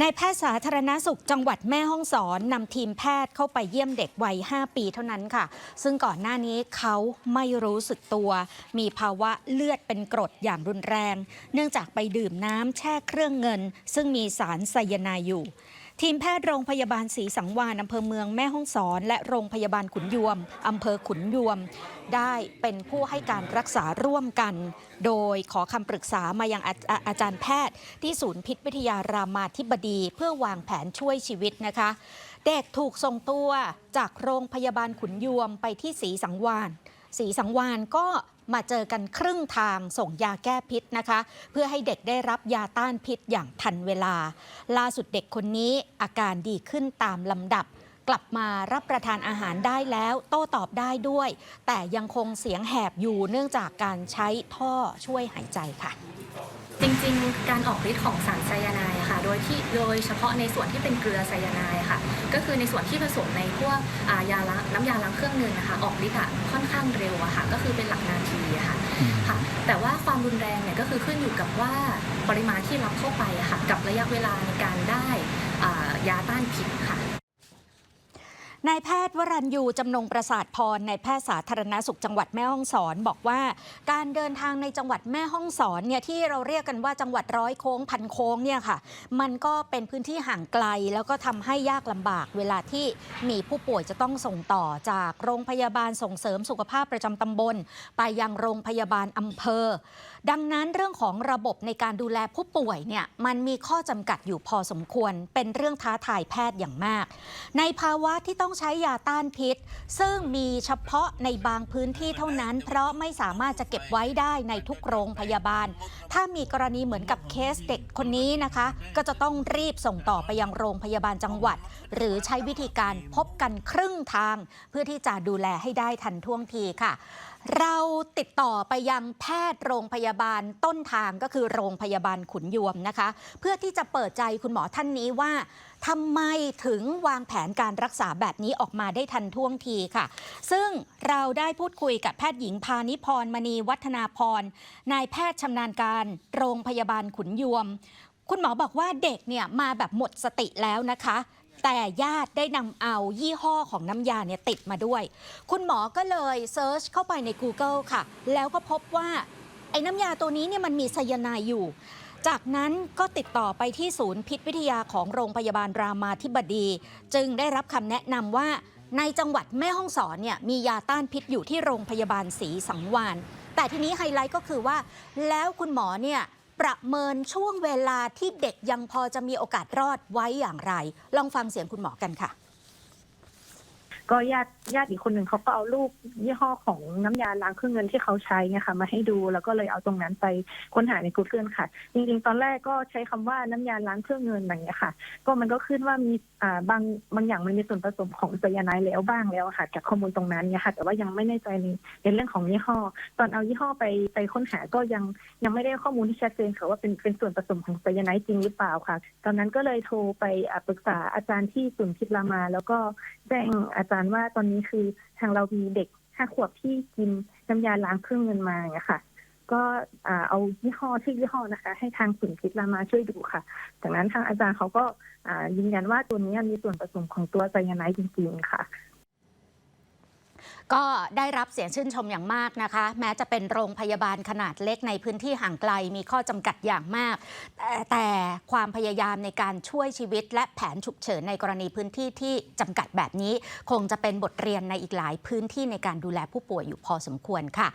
นายแพทย์สาธารณสุขจังหวัดแม่ฮ่องสอนนำทีมแพทย์เข้าไปเยี่ยมเด็กวัย 5 ปีเท่านั้นค่ะ ซึ่งก่อนหน้านี้เขาไม่รู้สึกตัว มีภาวะเลือดเป็นกรดอย่างรุนแรง เนื่องจากไปดื่มน้ำแช่เครื่องเงิน ซึ่งมีสารไซยาไนด์อยู่ ทีมแพทย์โรงพยาบาลศรีสังวาลอำเภอเมืองแม่ฮ่องสอน และโรงพยาบาลขุนยวมอำเภอขุนยวม ได้เป็นผู้ให้การรักษาร่วมกัน โดยขอคำปรึกษามายังอาอาอาจารย์แพทย์ ที่ศูนย์พิษวิทยารามาธิบดี เพื่อวางแผนช่วยชีวิตนะคะ เด็กถูกส่งตัวจากโรงพยาบาลขุนยวมไปที่ศรีสังวาน สีสังวานก็มาเจอกันครึ่งทางส่งยาแก้พิษนะคะ เพื่อให้เด็กได้รับยาต้านพิษอย่างทันเวลา ล่าสุดเด็กคนนี้อาการดีขึ้นตามลำดับ กลับมารับประทานอาหารได้แล้ว โต้ตอบได้ด้วย แต่ยังคงเสียงแหบอยู่เนื่องจากการใช้ท่อช่วยหายใจค่ะ จริงๆ การออกฤทธิ์ของสารไซยาไนด์ค่ะ โดยที่โดยเฉพาะในส่วนที่เป็นเกลือไซยาไนด์ค่ะ ก็คือในส่วนที่ผสมในพวกยาล้างน้ำยาล้างเครื่องเงินนะคะ ออกฤทธิ์ค่อนข้างเร็วอะค่ะ ก็คือเป็นหลักนาทีค่ะค่ะ แต่ว่าความรุนแรงเนี่ยก็คือขึ้นอยู่กับว่าปริมาณที่รับเข้าไปค่ะ กับระยะเวลาในการได้ยาต้านพิษค่ะ นายแพทย์วรัญยูจำนงประสาทพรนายแพทย์สาธารณสุขจังหวัดแม่ฮ่องสอน บอกว่า การเดินทางในจังหวัดแม่ฮ่องสอนเนี่ยที่เราเรียกกันว่าจังหวัดร้อยโค้งพันโค้งเนี่ยค่ะ มันก็เป็นพื้นที่ห่างไกล แล้วก็ทำให้ยากลำบาก เวลาที่มีผู้ป่วยจะต้องส่งต่อจากโรงพยาบาลส่งเสริมสุขภาพประจำตำบล ไปยังโรงพยาบาลอำเภอ ดังนั้นเรื่องของระบบในการดูแลผู้ป่วยเนี่ยมันมีข้อจำกัดอยู่พอสมควร เป็นเรื่องท้าทายแพทย์อย่างมาก ในภาวะที่ต้องต้องใช้ยาต้านพิษ ซึ่งมีเฉพาะในบางพื้นที่เท่านั้น เพราะไม่สามารถจะเก็บไว้ได้ในทุกโรงพยาบาล ถ้ามีกรณีเหมือนกับเคสเด็กคนนี้นะคะ ก็จะต้องรีบส่งต่อไปยังโรงพยาบาลจังหวัด หรือใช้วิธีการพบกันครึ่งทาง เพื่อที่จะดูแลให้ได้ทันท่วงทีค่ะเราติดต่อไปยังแพทย์โรงพยาบาลต้นทางก็คือโรงพยาบาลขุนยวมนะคะ เพื่อที่จะเปิดใจคุณหมอท่านนี้ว่าทำไมถึงวางแผนการรักษาแบบนี้ออกมาได้ทันท่วงทีค่ะ ซึ่งเราได้พูดคุยกับแพทย์หญิงพานิพรมณีวัฒนาพรนายแพทย์ชำนาญการโรงพยาบาลขุนยวม คุณหมอบอกว่าเด็กเนี่ยมาแบบหมดสติแล้วนะคะแต่ญาติได้นำเอายี่ห้อของน้ำยาเนี่ยติดมาด้วย คุณหมอก็เลยเซิร์ชเข้าไปใน Google ค่ะ แล้วก็พบว่า ไอ้น้ำยาตัวนี้เนี่ยมันมีไซยาไนด์อยู่ จากนั้นก็ติดต่อไปที่ศูนย์พิษวิทยาของโรงพยาบาลรามาธิบดี จึงได้รับคำแนะนำว่าในจังหวัดแม่ฮ่องสอนเนี่ยมียาต้านพิษอยู่ที่โรงพยาบาลศรีสังวานแต่ทีนี้ไฮไลท์ก็คือว่า แล้วคุณหมอเนี่ยประเมินช่วงเวลาที่เด็กยังพอจะมีโอกาสรอดไว้อย่างไร ลองฟังเสียงคุณหมอกันค่ะ ก็ญาติญาติอีกคนหนึ่งเขาก็เอารูปยี่ห้อของน้ำยาล้างเครื่องเงินที่เขาใช้เนี่ยค่ะ มาให้ดูแล้วก็เลยเอาตรงนั้นไปค้นหาใน Google ค่ะ จริงๆ ตอนแรกก็ใช้คำว่าน้ำยาล้างเครื่องเงินอย่างเงี้ยค่ะ ก็มันก็ขึ้นว่ามีอ่าบางบางอย่างมันมีส่วนผสมของไซยาไนด์แล้วบ้างแล้วค่ะ จากข้อมูลตรงนั้นเนี่ยค่ะ แต่ว่ายังไม่แน่ใจในในเรื่องของยี่ห้อ ตอนเอายี่ห้อไปไปค้นหาก็ยังยังไม่ได้ข้อมูลที่ชัดเจนค่ะว่าเป็นเป็นส่วนผสมของไซยาไนด์จริงหรือเปล่าค่ะ ตอนนั้นก็เลยโทรไปปรึกษาอาจารย์ที่ศูนย์พิษรามา แล้วก็แจ้งอาจารย์ว่าตอนนี้คือทางเรามีเด็กห้าขวบที่กินน้ำยาล้างเครื่องเงินมาอย่างเงี้ยค่ะ ก็เอายี่ห้อที่ยี่ห้อนะคะ ให้ทางศูนย์พิษรามาช่วยดูค่ะจากนั้นทางอาจารย์เขาก็ยืนยันว่าตัวนี้มีส่วนผสมของตัวไซยาไนด์จริงๆค่ะ ก็ได้รับเสียงชื่นชมอย่างมากนะคะ แม้จะเป็นโรงพยาบาลขนาดเล็กในพื้นที่ห่างไกลมีข้อจำกัดอย่างมากแต่แต่ความพยายามในการช่วยชีวิต และแผนฉุกเฉินในกรณีพื้นที่ที่จำกัดแบบนี้ คงจะเป็นบทเรียนในอีกหลายพื้นที่ในการดูแลผู้ป่วยอยู่พอสมควรค่ะ